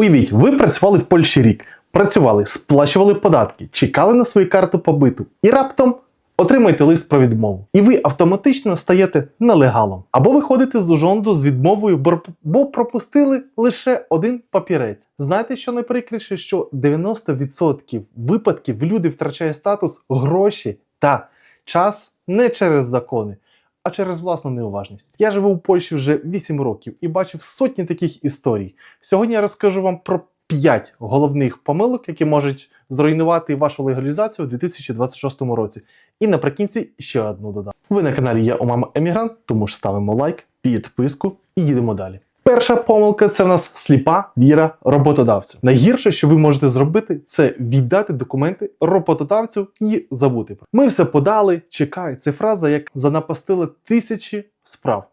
Уявіть, ви працювали в Польщі рік, працювали, сплачували податки, чекали на свою карту побиту і раптом отримаєте лист про відмову. І ви автоматично стаєте нелегалом. Або виходите з ужонду з відмовою, бо пропустили лише один папірець. Знаєте, що найприкріше, що 90% випадків люди втрачають статус, гроші та час не через закони. А через власну неуважність. Я живу у Польщі вже 8 років і бачив сотні таких історій. Сьогодні я розкажу вам про 5 головних помилок, які можуть зруйнувати вашу легалізацію у 2026 році. І наприкінці ще одну додам. Ви на каналі Я у мама Емігрант, тому ж ставимо лайк, підписку і їдемо далі. Перша помилка це в нас сліпа віра роботодавцю. Найгірше, що ви можете зробити, це віддати документи роботодавцю і забути. Ми все подали, чекай. Це фраза, як занапастила тисячі справ.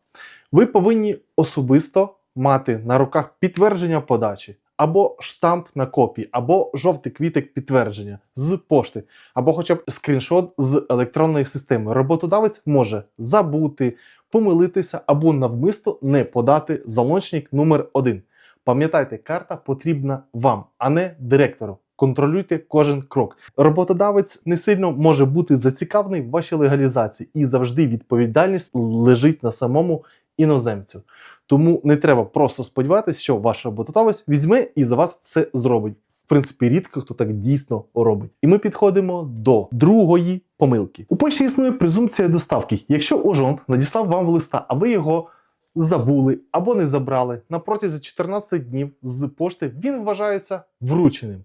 Ви повинні особисто мати на руках підтвердження подачі. Або штамп на копії, або жовтий квіток підтвердження з пошти, або хоча б скріншот з електронної системи. Роботодавець може забути, помилитися або навмисто не подати залончник номер 1 Пам'ятайте, карта потрібна вам, а не директору. Контролюйте кожен крок. Роботодавець не сильно може бути зацікавлений в вашій легалізації, і завжди відповідальність лежить на самому іноземцю. Тому не треба просто сподіватися, що ваш роботодавець візьме і за вас все зробить. В принципі, рідко хто так дійсно робить. І ми підходимо до другої помилки. У Польщі існує презумпція доставки. Якщо ожонт надіслав вам листа, а ви його забули або не забрали на протязі 14 днів з пошти, він вважається врученим.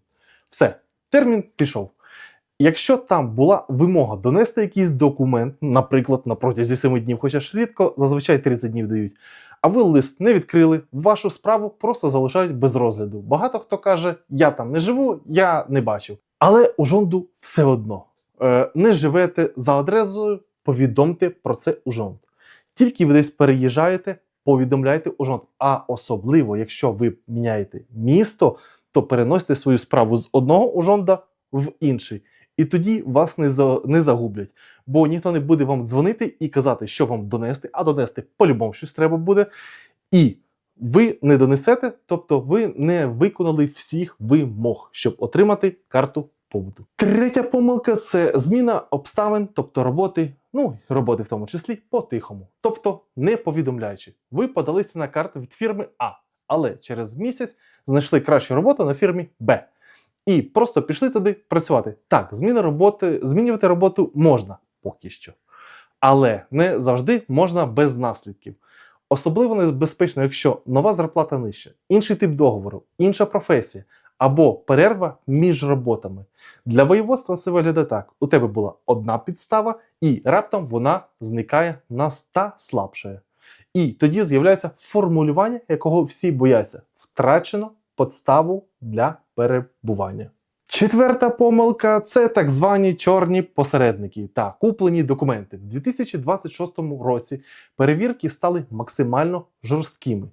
Все, термін пішов. Якщо там була вимога донести якийсь документ, наприклад, на протязі 7 днів, хоча ж рідко, зазвичай 30 днів дають, а ви лист не відкрили, вашу справу просто залишають без розгляду. Багато хто каже, я там не живу, я не бачив. Але у жонду все одно. Е, не живете за адресою, повідомте про це у жонд. Тільки ви десь переїжджаєте, повідомляйте у жонд. А особливо, якщо ви міняєте місто, то переносите свою справу з одного ужонда в інший. І тоді вас не, за, не загублять, бо ніхто не буде вам дзвонити і казати, що вам донести, а донести по-любому щось треба буде. І ви не донесете, тобто ви не виконали всіх вимог, щоб отримати карту побуту. Третя помилка це зміна обставин, тобто роботи, ну роботи в тому числі по-тихому, тобто не повідомляючи. Ви подалися на карту від фірми А, але через місяць знайшли кращу роботу на фірмі Б. І просто пішли туди працювати. Так, зміна роботи, змінювати роботу можна поки що. Але не завжди можна без наслідків. Особливо небезпечно, якщо нова зарплата нижча, інший тип договору, інша професія або перерва між роботами. Для воєводства це виглядає так: у тебе була одна підстава, і раптом вона зникає на ста слабшає. І тоді з'являється формулювання, якого всі бояться: втрачено підставу для перебування. Четверта помилка це так звані чорні посередники та куплені документи. В 2026 році перевірки стали максимально жорсткими.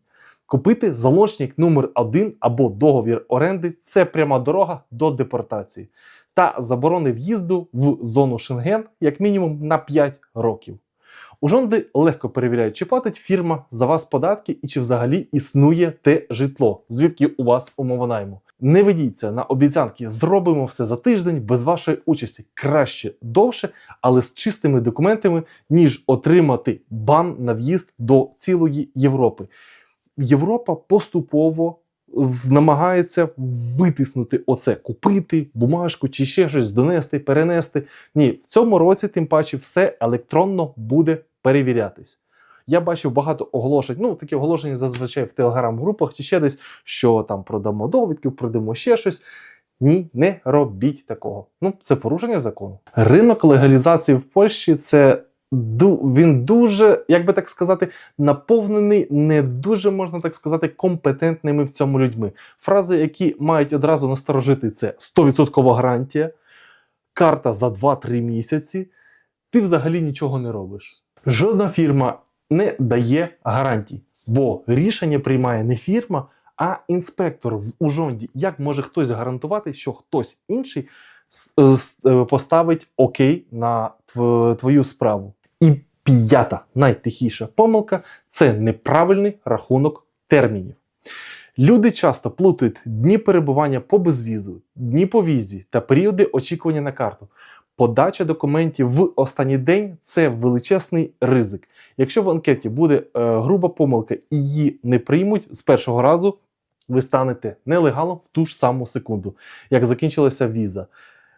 Купити залочник номер 1 або договір оренди це пряма дорога до депортації та заборони в'їзду в зону Шенген як мінімум на 5 років. У жонди легко перевіряють, чи платить фірма за вас податки і чи взагалі існує те житло, звідки у вас умова найму. Не ведіться на обіцянки, зробимо все за тиждень без вашої участі. Краще довше, але з чистими документами, ніж отримати бан на в'їзд до цілої Європи. Європа поступово намагається витиснути оце, купити бумажку чи ще щось донести, перенести. Ні, в цьому році, тим паче, все електронно буде перевірятись. Я бачив багато оголошень. Ну, такі оголошення зазвичай в телеграм-групах чи ще десь, що там продамо довідки, продамо ще щось. Ні, не робіть такого. Ну, це порушення закону. Ринок легалізації в Польщі це він дуже, як би так сказати, наповнений не дуже можна так сказати компетентними в цьому людьми. Фрази, які мають одразу насторожити, це 100% гарантія, карта за 2-3 місяці. Ти взагалі нічого не робиш. Жодна фірма не дає гарантій, бо рішення приймає не фірма, а інспектор в Ужонді. Як може хтось гарантувати, що хтось інший с- е, поставить окей на твою справу? І п'ята найтихіша помилка це неправильний рахунок термінів. Люди часто плутають дні перебування по безвізу, дні по візі та періоди очікування на карту. Подача документів в останній день це величезний ризик. Якщо в анкеті буде е, груба помилка і її не приймуть з першого разу, ви станете нелегалом в ту ж саму секунду, як закінчилася віза.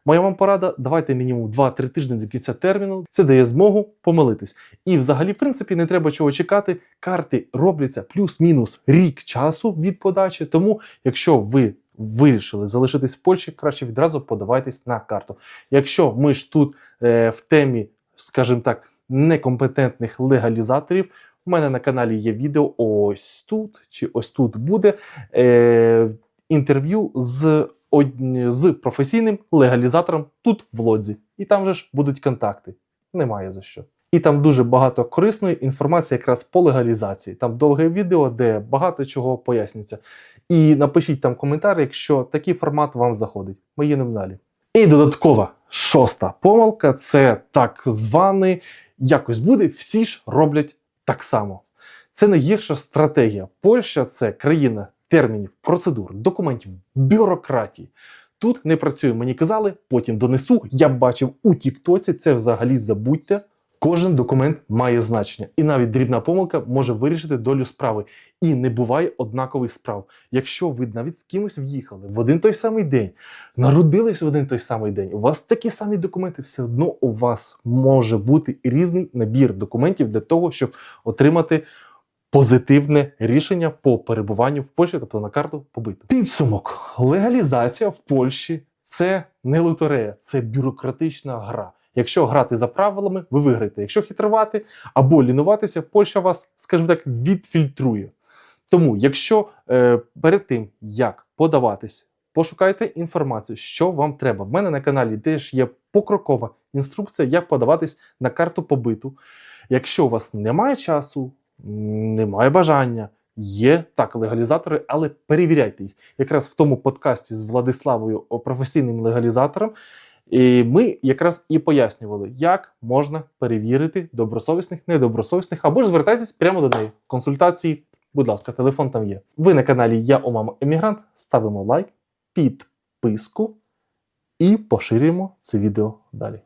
Моя вам порада: давайте мінімум 2-3 тижні до кінця терміну. Це дає змогу помилитись. І взагалі, в принципі, не треба чого чекати. Карти робляться плюс-мінус рік часу від подачі. Тому, якщо ви вирішили залишитись в Польщі, краще відразу подавайтесь на карту. Якщо ми ж тут е, в темі, скажімо так, некомпетентних легалізаторів. У мене на каналі є відео ось тут чи ось тут буде е, інтерв'ю з, з професійним легалізатором тут в лодзі. І там же ж будуть контакти. Немає за що. І там дуже багато корисної інформації якраз по легалізації. Там довге відео, де багато чого пояснюється. І напишіть там коментар, якщо такий формат вам заходить. Ми їдемо далі. І додаткова шоста помилка це так званий якось буде, всі ж роблять так само. Це найгірша стратегія. Польща це країна термінів, процедур, документів, бюрократії. Тут не працює, мені казали, потім донесу. Я бачив у Тіктоці, це взагалі забудьте. Кожен документ має значення, і навіть дрібна помилка може вирішити долю справи. І не буває однакових справ. Якщо ви навіть з кимось в'їхали в один той самий день, народились в один той самий день, у вас такі самі документи, все одно у вас може бути різний набір документів для того, щоб отримати позитивне рішення по перебуванню в Польщі, тобто на карту побиту. Підсумок: легалізація в Польщі це не лотерея, це бюрократична гра. Якщо грати за правилами, ви виграєте. Якщо хитрувати або лінуватися, Польща вас, скажімо так, відфільтрує. Тому, якщо е, перед тим як подаватись, пошукайте інформацію, що вам треба. В мене на каналі теж є покрокова інструкція, як подаватись на карту побиту. Якщо у вас немає часу, немає бажання, є так легалізатори, але перевіряйте їх. Якраз в тому подкасті з Владиславою, професійним легалізатором, і ми якраз і пояснювали, як можна перевірити добросовісних, недобросовісних, або ж звертайтесь прямо до неї. Консультації, будь ласка, телефон там є. Ви на каналі Я у мама Емігрант. Ставимо лайк, підписку і поширюємо це відео далі.